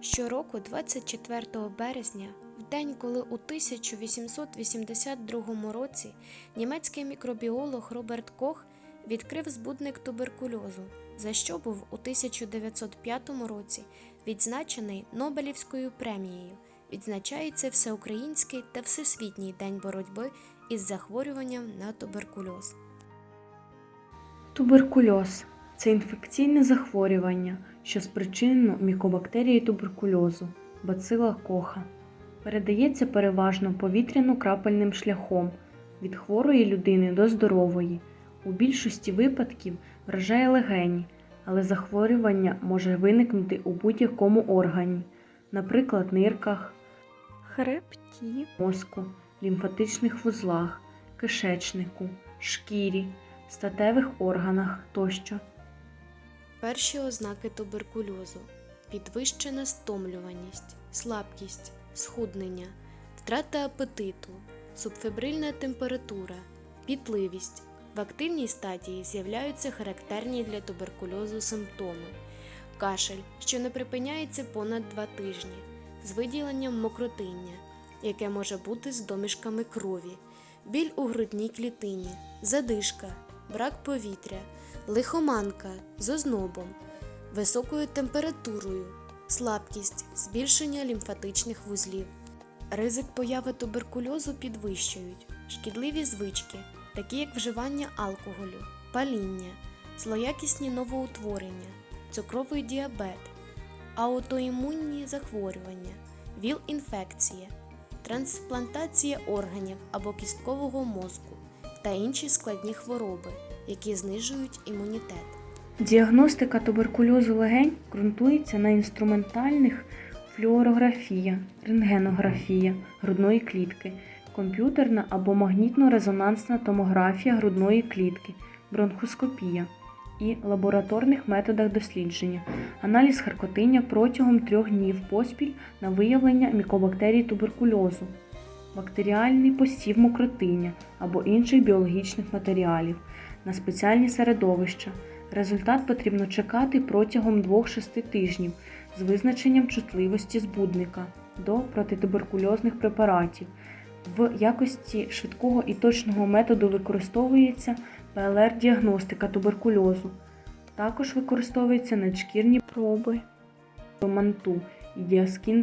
Щороку, 24 березня, в день, коли у 1882 році німецький мікробіолог Роберт Кох відкрив збудник туберкульозу, за що був у 1905 році відзначений Нобелівською премією, відзначається Всеукраїнський та Всесвітній день боротьби із захворюванням на туберкульоз. Туберкульоз це інфекційне захворювання, що спричинено мікобактерією туберкульозу бацила коха. Передається переважно повітряно-крапельним шляхом від хворої людини до здорової. У більшості випадків вражає легені, але захворювання може виникнути у будь-якому органі, наприклад, нирках, хребті, мозку, лімфатичних вузлах, кишечнику, шкірі, статевих органах тощо. Перші ознаки туберкульозу підвищена стомлюваність, слабкість, схуднення, втрата апетиту, субфебрильна температура, пітливість. В активній стадії з'являються характерні для туберкульозу симптоми: кашель, що не припиняється понад 2 тижні, з виділенням мокротиння, яке може бути з домішками крові, біль у грудній клітині, задишка, брак повітря, лихоманка з ознобом, високою температурою, слабкість, збільшення лімфатичних вузлів. Ризик появи туберкульозу підвищують шкідливі звички, такі як вживання алкоголю, паління, злоякісні новоутворення, цукровий діабет, аутоімунні захворювання, ВІЛ-інфекція, трансплантація органів або кісткового мозку та інші складні хвороби, які знижують імунітет. Діагностика туберкульозу легень ґрунтується на інструментальних флюорографія, рентгенографія грудної клітки, комп'ютерна або магнітно-резонансна томографія грудної клітки, бронхоскопія і лабораторних методах дослідження, аналіз харкотиння протягом трьох днів поспіль на виявлення мікобактерій туберкульозу, бактеріальний посів мокротиння або інших біологічних матеріалів на спеціальні середовища. Результат потрібно чекати протягом 2-6 тижнів з визначенням чутливості збудника до протитуберкульозних препаратів. В якості швидкого і точного методу використовується ПЛР-діагностика туберкульозу. Також використовуються надшкірні проби, манту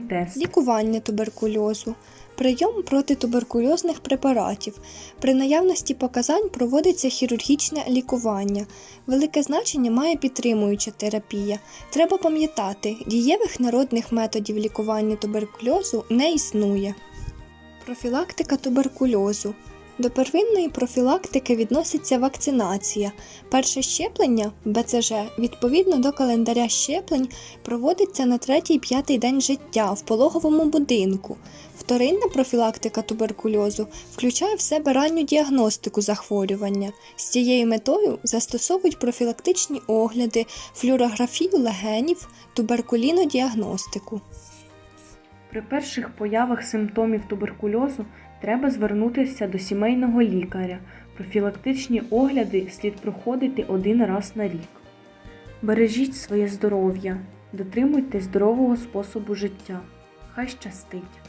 тест. лікування туберкульозу, прийом протитуберкульозних препаратів. При наявності показань проводиться хірургічне лікування. Велике значення має підтримуюча терапія. Треба пам'ятати, дієвих народних методів лікування туберкульозу не існує. Профілактика туберкульозу. До первинної профілактики відноситься вакцинація. Перше щеплення БЦЖ відповідно до календаря щеплень проводиться на третій-п'ятий день життя в пологовому будинку. Вторинна профілактика туберкульозу включає в себе ранню діагностику захворювання. З цією метою застосовують профілактичні огляди, флюорографію легенів, туберкулінодіагностику. При перших появах симптомів туберкульозу треба звернутися до сімейного лікаря. Профілактичні огляди слід проходити один раз на рік. Бережіть своє здоров'я, дотримуйтесь здорового способу життя. Хай щастить!